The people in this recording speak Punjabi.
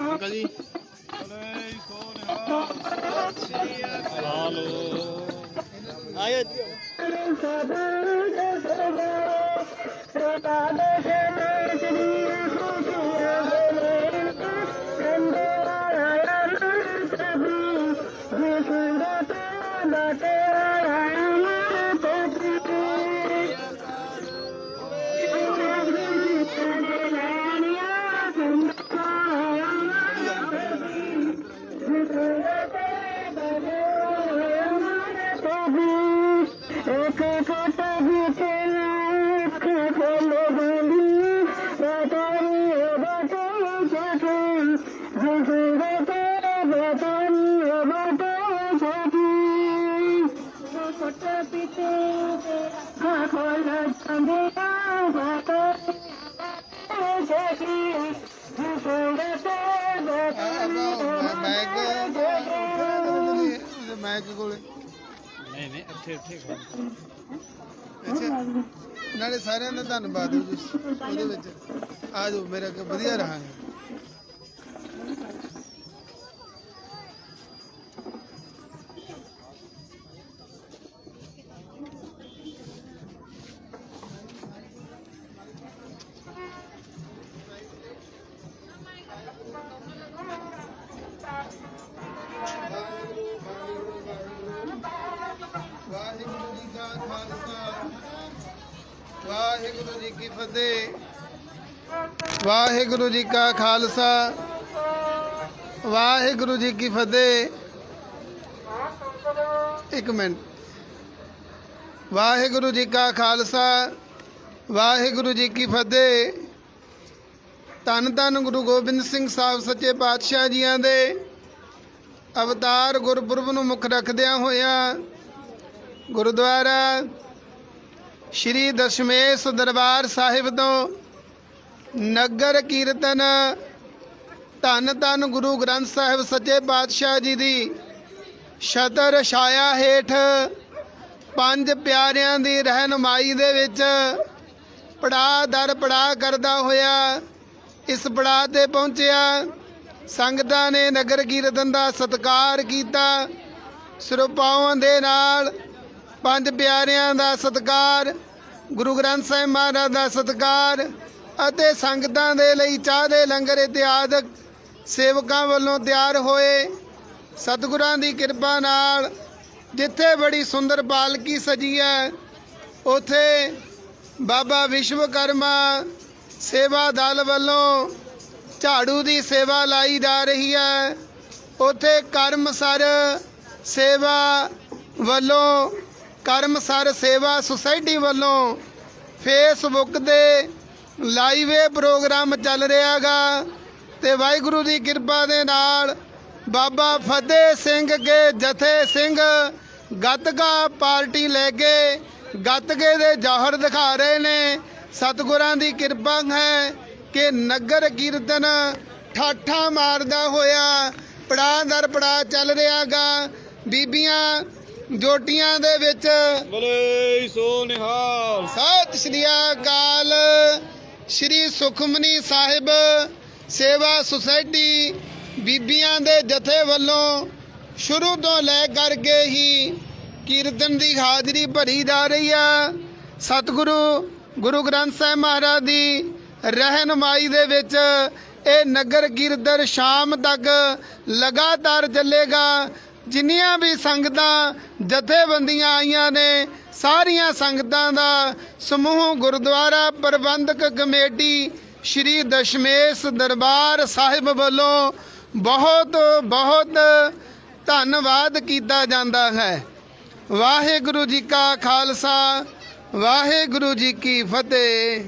ਅੰਕਲ ਜੀ। ਹਾਲੋ ਆਇਓ ਮੈਗ ਮੈਗ ਕੋਲੇ ਨਹੀਂ ਨਹੀਂ ਇੱਥੇ ਇੱਥੇ ਅੱਛਾ ਨਾਲੇ ਸਾਰਿਆਂ ਦਾ ਧੰਨਵਾਦ ਹੋ ਉਹਦੇ ਵਿੱਚ ਆ ਜਾਓ ਮੇਰਾ ਅੱਗੇ ਵਧੀਆ ਰਹਾਂਗੇ ਵਾਹਿਗੁਰੂ ਜੀ ਕਾ ਖਾਲਸਾ, ਵਾਹਿਗੁਰੂ ਜੀ ਕੀ ਫਤਿਹ। ਵਾਹਿਗੁਰੂ ਜੀ ਕਾ ਖਾਲਸਾ, ਵਾਹਿਗੁਰੂ ਜੀ ਕੀ ਫਤਿਹ। ਇੱਕ ਮਿੰਟ। ਵਾਹਿਗੁਰੂ ਜੀ ਕਾ ਖਾਲਸਾ, ਵਾਹਿਗੁਰੂ ਜੀ ਕੀ ਫਤਿਹ। ਧੰਨ ਧੰਨ ਗੁਰੂ ਗੋਬਿੰਦ ਸਿੰਘ ਸਾਹਿਬ ਸੱਚੇ ਪਾਤਸ਼ਾਹ ਜੀਆਂ ਦੇ ਅਵਤਾਰ ਗੁਰਪੁਰਬ ਨੂੰ ਮੁੱਖ ਰੱਖਦਿਆਂ ਹੋਇਆਂ ਗੁਰਦੁਆਰਾ ਸ਼੍ਰੀ ਦਸ਼ਮੇਸ਼ ਦਰਬਾਰ ਸਾਹਿਬ ਤੋਂ ਨਗਰ ਕੀਰਤਨ ਧੰਨ ਧੰਨ ਗੁਰੂ ਗ੍ਰੰਥ ਸਾਹਿਬ ਸੱਚੇ ਪਾਤਸ਼ਾਹ ਜੀ ਦੀ ਛਤਰ ਛਾਇਆ ਹੇਠ ਪੰਜ ਪਿਆਰਿਆਂ ਦੀ ਰਹਿਨਮਾਈ ਦੇ ਵਿੱਚ ਪੜਾ ਦਰ ਪੜਾ ਕਰਦਾ ਹੋਇਆ ਇਸ ਪੜਾ ਤੇ ਪਹੁੰਚਿਆ। ਸੰਗਤਾਂ ਨੇ ਨਗਰ ਕੀਰਤਨ ਦਾ ਸਤਿਕਾਰ ਕੀਤਾ। ਸਰੂਪਾਵਾਂ ਦੇ ਨਾਲ ਪੰਜ ਪਿਆਰਿਆਂ ਦਾ ਸਤਿਕਾਰ, ਗੁਰੂ ਗ੍ਰੰਥ ਸਾਹਿਬ ਮਹਾਰਾਜ ਦਾ ਸਤਿਕਾਰ ਅਤੇ ਸੰਗਤਾਂ ਦੇ ਲਈ ਚਾਹ ਦੇ ਲੰਗਰ ਇਤਿਆਦਿਕ ਸੇਵਕਾਂ ਵੱਲੋਂ ਤਿਆਰ ਹੋਏ। ਸਤਿਗੁਰਾਂ ਦੀ ਕਿਰਪਾ ਨਾਲ ਜਿੱਥੇ ਬੜੀ ਸੁੰਦਰ ਪਾਲਕੀ ਸਜੀ ਹੈ, ਉਥੇ ਬਾਬਾ ਵਿਸ਼ਵਕਰਮਾ ਸੇਵਾ ਦਲ ਵੱਲੋਂ ਝਾੜੂ ਦੀ ਸੇਵਾ ਲਾਈ ਜਾ ਰਹੀ ਹੈ। ਉਥੇ ਕਰਮਸਰ ਸੇਵਾ ਵੱਲੋਂ ਕਰਮਸਰ ਸੇਵਾ ਸੁਸਾਇਟੀ ਵੱਲੋਂ ਫੇਸਬੁੱਕ ਤੇ ਲਾਈਵ ਇਹ ਪ੍ਰੋਗਰਾਮ ਚੱਲ ਰਿਹਾਗਾ ਤੇ ਵਾਹਿਗੁਰੂ ਦੀ ਕਿਰਪਾ ਦੇ ਨਾਲ ਬਾਬਾ ਫਤਿਹ ਸਿੰਘ ਕੇ ਜਥੇ ਸਿੰਘ ਗੱਤਕਾ ਪਾਰਟੀ ਲੈ ਕੇ ਗੱਤਕੇ ਦੇ ਜੌਹਰ ਦਿਖਾ ਰਹੇ ਨੇ। ਸਤਿਗੁਰਾਂ ਦੀ ਕਿਰਪਾ ਹੈ ਕਿ ਨਗਰ ਕੀਰਤਨ ਠਾਠਾ ਮਾਰਦਾ ਹੋਇਆ ਪੜਾ ਦਰ ਪੜਾ ਚੱਲ ਰਿਹਾਗਾ। ਬੀਬੀਆਂ ਜੋਟੀਆਂ ਦੇ ਵਿੱਚ। ਬੋਲੇ ਸੋ ਨਿਹਾਲ। ਸਤਿ ਸ਼੍ਰੀ ਅਕਾਲ। ਸ਼੍ਰੀ ਸੁਖਮਨੀ ਸਾਹਿਬ ਸੇਵਾ ਸੁਸਾਇਟੀ ਬੀਬੀਆਂ ਦੇ ਜਥੇ ਵੱਲੋਂ ਸ਼ੁਰੂ ਤੋਂ ਲੈ ਕਰਕੇ ਹੀ ਕੀਰਤਨ ਦੀ ਹਾਜ਼ਰੀ ਭਰੀ ਜਾ ਰਹੀ ਆ। ਸਤਿਗੁਰੂ ਗੁਰੂ ਗ੍ਰੰਥ ਸਾਹਿਬ ਮਹਾਰਾਜ ਦੀ ਰਹਿਨਮਾਈ ਦੇ ਵਿੱਚ ਇਹ ਨਗਰ ਕੀਰਤਨ ਸ਼ਾਮ ਤੱਕ ਲਗਾਤਾਰ ਚੱਲੇਗਾ। ਜਿੰਨੀਆਂ ਵੀ ਸੰਗਤਾਂ ਜਥੇਬੰਦੀਆਂ ਆਈਆਂ ਨੇ, ਸਾਰੀਆਂ ਸੰਗਤਾਂ ਦਾ ਸਮੂਹ ਗੁਰਦੁਆਰਾ ਪ੍ਰਬੰਧਕ ਕਮੇਟੀ ਸ਼੍ਰੀ ਦਸ਼ਮੇਸ਼ ਦਰਬਾਰ ਸਾਹਿਬ ਵੱਲੋਂ ਬਹੁਤ ਬਹੁਤ ਧੰਨਵਾਦ ਕੀਤਾ ਜਾਂਦਾ ਹੈ। ਵਾਹਿਗੁਰੂ ਜੀ ਕਾ ਖਾਲਸਾ, ਵਾਹਿਗੁਰੂ ਜੀ ਕੀ ਫਤਿਹ।